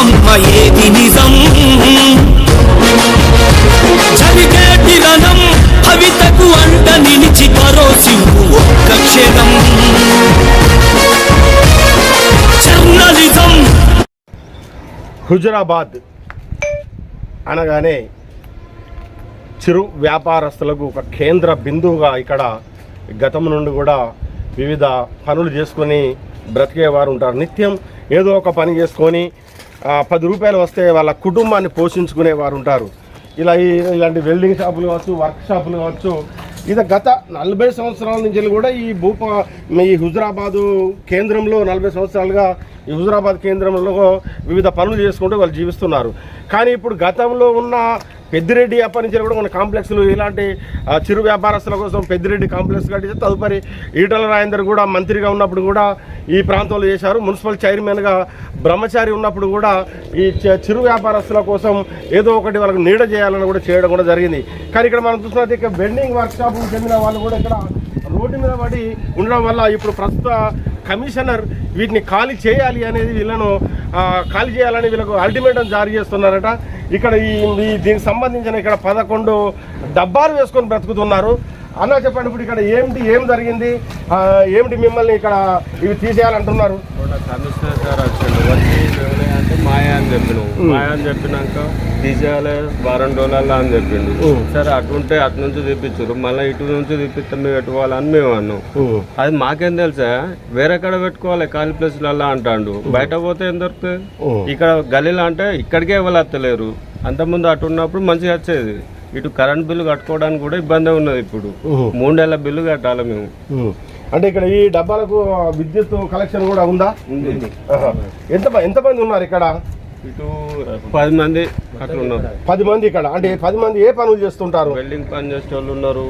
అమ్మ ఏది నిజం. జరిగేటి రణం భవితకు అంట నిలిచి పరోసి ఒక్క క్షణం. జర్నలిజం. హుజురాబాద్ అనగానే చిరు వ్యాపారస్తులకు ఒక కేంద్ర బిందువుగా ఇక్కడ గతం నుండి కూడా వివిధ పనులు చేసుకొని బ్రతికేవారు ఉంటారు. నిత్యం ఏదో ఒక పని చేసుకొని పది రూపాయలు వస్తే వాళ్ళ కుటుంబాన్ని పోషించుకునే వారు ఉంటారు. ఇలా ఈ- ఇలాంటి వెల్డింగ్ షాపులు కావచ్చు వర్క్ షాపులు కావచ్చు ఇది గత నలభై సంవత్సరాల నుంచి కూడా ఈ భూప ఈ హుజురాబాదు కేంద్రంలో నలభై సంవత్సరాలుగా ఈ హుజురాబాద్ కేంద్రంలో వివిధ పనులు చేసుకుంటూ వాళ్ళు జీవిస్తున్నారు. కానీ ఇప్పుడు గతంలో ఉన్న పెద్దిరెడ్డి అప్పటి నుంచి కూడా కొన్ని కాంప్లెక్స్లు ఇలాంటి చిరు వ్యాపారస్తుల కోసం పెద్దిరెడ్డి కాంప్లెక్స్ కట్టించి తదుపరి ఈటల రాజేందర్ కూడా మంత్రిగా ఉన్నప్పుడు కూడా ఈ ప్రాంతంలో చేశారు. మున్సిపల్ చైర్మన్గా బ్రహ్మచారి ఉన్నప్పుడు కూడా ఈ చిరు వ్యాపారస్తుల కోసం ఏదో ఒకటి వాళ్ళకి నీడ చేయాలని కూడా చేయడం కూడా జరిగింది. కానీ ఇక్కడ మనం చూసినట్టు ఇక్కడ వెల్డింగ్ వర్క్ చెందిన వాళ్ళు కూడా ఇక్కడ రోడ్డు మీద పడి ఉండడం వల్ల ఇప్పుడు ప్రస్తుత కమిషనర్ వీటిని ఖాళీ చేయాలి అనేది వీళ్ళను ఖాళీ చేయాలని వీళ్ళకు అల్టిమేటం జారీ చేస్తున్నారట. ఇక్కడ ఈ దీనికి సంబంధించిన ఇక్కడ పదకొండు డబ్బాలు వేసుకొని బ్రతుకుతున్నారు. అన్న చెప్పండి ఇప్పుడు ఇక్కడ ఏమిటి ఏం జరిగింది? ఏమిటి మిమ్మల్ని ఇక్కడ ఇవి తీసేయాలంటున్నారు? కమిషనర్ వచ్చిండు వచ్చి అంటే మాయా అని చెప్పిన మాయా అని చెప్పినాక తీసేయాలి వారం రోజులలో అని చెప్పిండు. సరే అటుంటే అటు నుంచి తెప్పించారు మళ్ళీ ఇటు నుంచి తెప్పిస్తే మేము పెట్టుకోవాలని మేము అన్నాం. అది మాకేం తెలుసా? వేరే కాడ పెట్టుకోవాలి ఖాళీ ప్లేస్లలో అంటాడు. బయట పోతే ఏం దొరుకుతుంది. ఇక్కడ గలీలో అంటే ఇక్కడికే ఎవరు వస్తలేరు. అంతకుముందు అటు ఉన్నప్పుడు మంచిగా వచ్చేది. ఇటు కరెంట్ బిల్లు కట్టుకోవడానికి కూడా ఇబ్బంది ఉన్నది ఇప్పుడు. ఉం. మూడేళ్ళ బిల్లు కట్టాలి మేము. అంటే ఇక్కడ ఈ డబ్బాలకు విద్యుత్ కలెక్షన్ కూడా ఉందా. ఎంత ఎంతమంది ఉన్నారు ఇక్కడ? ఇటు పది మంది అట్లా ఉన్నారు పది మంది ఇక్కడ. అంటే పది మంది ఏ పనులు చేస్తుంటారు? వెల్డింగ్ పని చేసే వాళ్ళు ఉన్నారు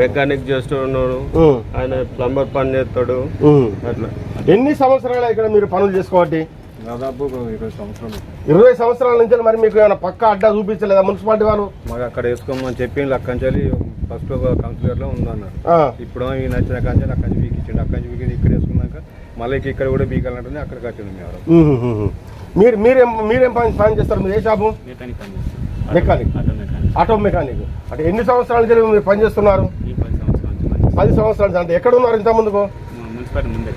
మెకానిక్ చేసే ఉన్నారు ఉమ్. ఆయన ప్లంబర్ పని చేస్తాడు. అట్లా. ఎన్ని సంవత్సరాలు ఇక్కడ మీరు పనులు చేసుకోవట్టి దాదాపు ఇరవై సంవత్సరాలు ఇరవై సంవత్సరాల నుంచి మరి మీకు ఏమైనా పక్క అడ్డా చూపించలేదా మున్సిపాలిటీ వాళ్ళు? మాకు అక్కడ వేసుకోమని చెప్పి అక్కడి నుంచి ఫస్ట్ కౌన్సిలర్లో ఉందన్నారు. ఆ. ఇప్పుడు ఈ నచ్చిన కాంచెలు అక్కడి నుంచి బీకిచ్చిండు అక్కడి నుంచి బీకి ఇక్కడ వేసుకున్నాక మళ్ళీ ఇక్కడ కూడా బీకాలంటే అక్కడికి వచ్చింది మేము. మీరు మీరేం మీరేం పని పని చేస్తారు? మీరు ఏ shop? Mechanic auto mechanic. Auto mechanic. అంటే ఎన్ని సంవత్సరాల నుంచి మీరు పని చేస్తున్నారు? పది సంవత్సరాల నుంచి పది సంవత్సరాల నుంచి. అంటే ఎక్కడ ఉన్నారు ఇంత ముందుకు మున్సిపాలిటీ ముందే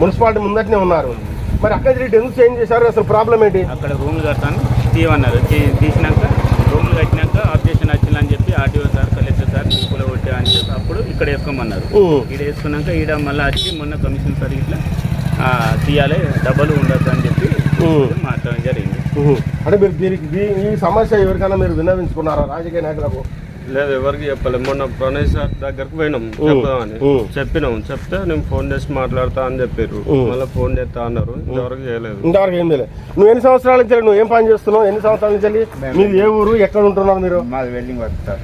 మున్సిపాలిటీ ముందటనే ఉన్నారు. మరి అక్కడ రేట్ ఎందుకు చేంజ్ చేశారు? అసలు ప్రాబ్లం ఏంటి? అక్కడ రూమ్లు కడతాను. తీయమన్నారు తీసినాక రూమ్లు కట్టినాక ఆబ్జెక్షన్ వచ్చిందని చెప్పి RTO sir collector sir school కొట్టే అని చెప్పి అప్పుడు ఇక్కడ వేసుకోమన్నారు. ఇక్కడ వేసుకున్నాక ఈడ మళ్ళీ వచ్చి మొన్న కమిషన్ సార్ ఇట్లా తీయాలి డబ్బులు ఉండొద్దు అని చెప్పి. మాట్లాడడం జరిగింది. అంటే మీరు దీనికి ఈ సమస్య ఎవరికైనా మీరు విన్నవించుకున్నారా? రాజకీయ నాయకులకు? లేదు ఎవరికి చెప్పలేదు మొన్న ప్రణయ్ సార్ దగ్గరకు పోయినాం చెప్దామని. చెప్పినాం చెప్తే నేను ఫోన్ చేసి మాట్లాడతా అని చెప్పారు. మళ్ళీ ఫోన్ చేస్తా అన్నారు. ఇంతవరకు చేయలేదు. ఇంతవరకు ఏం తెలియదు నువ్వు ఎన్ని సంవత్సరాల నుంచి నువ్వు ఏం పని చేస్తున్నావు? ఎన్ని సంవత్సరాల నుంచి మీరు ఏ ఊరు? ఎక్కడ ఉంటున్నారు మీరు? మాది వెల్డింగ్ వర్క్ సార్.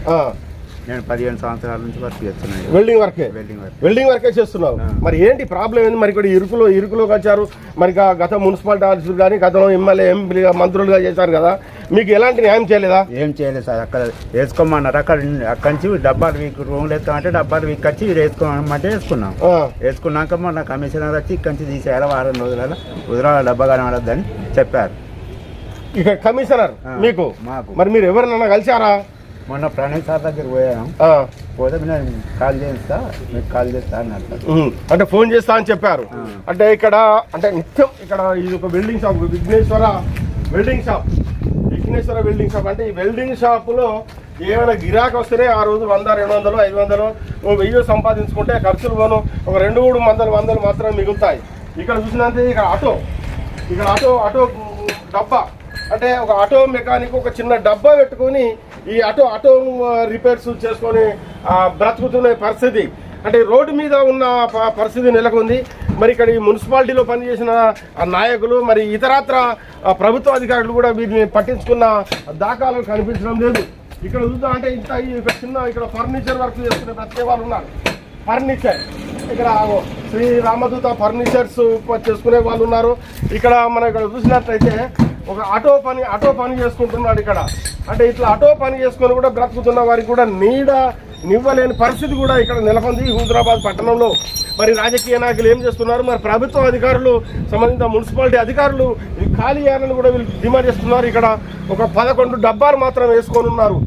నేను పదిహేను సంవత్సరాల నుంచి వర్క్ చేస్తున్నాను. వెల్డింగ్ వర్కే వెల్డింగ్ వర్క్ వెల్డింగ్ వర్కే చేస్తున్నావు? మరి ఏంటి ప్రాబ్లం ఏంది? మరి ఇక్కడ ఇరుకులో ఇరుకులోకి వచ్చారు. మరి గత మున్సిపాలిటీ ఆఫీసులు కానీ గతంలో ఎమ్మెల్యే ఎంపీగా మంత్రులుగా చేశారు కదా. మీకు ఎలాంటి న్యాయం చేయలేదా? ఏం చేయలేదు సార్. అక్కడ వేసుకోమన్నారు. అక్కడ అక్కడి నుంచి డబ్బాలు వీక్ రూమ్లు వేస్తామంటే డబ్బాలు వీక్ వచ్చి వేసుకోమంటే వేసుకున్నాం. వేసుకున్నాక మొన్న కమిషనర్ వచ్చి ఇక్కడి నుంచి తీసేయాలి వారం రోజులలో వదిలాల డబ్బా కనబడద్దని చెప్పారు. ఇక కమిషనర్ మీకు? మాకు. మరి మీరు ఎవరినన్నా కలిశారా? మొన్న ప్రణయ్ సార్ దగ్గర పోయాను. పోతే నేను కాల్ చేస్తా మీకు కాల్ చేస్తా ఉమ్, అంటే ఫోన్ చేస్తా అని చెప్పారు. అంటే ఇక్కడ అంటే నిత్యం ఇక్కడ ఇది ఒక welding shop Vighneshwara welding shop. Vighneshwara welding shop. అంటే ఈ వెల్డింగ్ షాపులో ఏమైనా గిరాకీ వస్తేనే ఆ రోజు వంద రెండు వందలు ఐదు వందలు వెయ్యి సంపాదించుకుంటే ఖర్చులు పోను. ఒక రెండు మూడు వందలు వందలు మాత్రమే మిగులుతాయి. ఇక్కడ చూసినంతే ఇక్కడ ఆటో ఇక్కడ ఆటో ఆటో డబ్బా. అంటే ఒక ఆటో మెకానిక్ ఒక చిన్న డబ్బా పెట్టుకొని ఈ ఆటో ఆటో రిపేర్స్ చేసుకొని బ్రతుకుతున్న పరిస్థితి. అంటే రోడ్డు మీద ఉన్న ప- పరిస్థితి నెలకొంది మరి ఇక్కడ ఈ మున్సిపాలిటీలో పనిచేసిన నాయకులు మరి ఇతరత్ర ప్రభుత్వ అధికారులు కూడా వీరిని పట్టించుకున్న దాఖలు కనిపించడం లేదు. ఇక్కడ చూద్దాం అంటే ఇంత చిన్న ఇక్కడ ఫర్నిచర్ వర్క్ చేసుకునే ప్రతి వాళ్ళు ఉన్నారు. ఫర్నిచర్ ఇక్కడ శ్రీ రామదూత ఫర్నిచర్స్ చేసుకునే వాళ్ళు ఉన్నారు. ఇక్కడ మనం ఇక్కడ చూసినట్లయితే ఒక ఆటో పని ఆటో పని చేసుకుంటున్నాడు ఇక్కడ. అంటే ఇట్లా ఆటో పని చేసుకొని కూడా బ్రతుకుతున్న వారికి కూడా నీడ నివ్వలేని పరిస్థితి కూడా ఇక్కడ నెలకొంది హైదరాబాద్ పట్టణంలో. మరి రాజకీయ నాయకులు ఏం చేస్తున్నారు? మరి ప్రభుత్వ అధికారులు సంబంధిత మున్సిపాలిటీ అధికారులు ఈ ఖాళీ చేయాలని కూడా వీళ్ళు డిమాండ్ చేస్తున్నారు. ఇక్కడ ఒక పదకొండు డబ్బాలు మాత్రం వేసుకొని ఉన్నారు.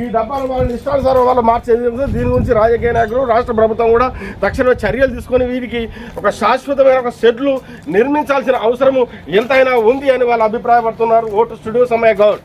ఈ డబ్బాలు వాళ్ళని ఇష్టానుసారం వాళ్ళు మార్చేది దీని గురించి రాజకీయ నాయకులు రాష్ట్ర ప్రభుత్వం కూడా తక్షణ చర్యలు తీసుకొని వీరికి ఒక శాశ్వతమైన ఒక షెడ్లు నిర్మించాల్సిన అవసరము ఎంతైనా ఉంది అని వాళ్ళు అభిప్రాయపడుతున్నారు. ఓటు స్టూడియో సమయ గౌడ్.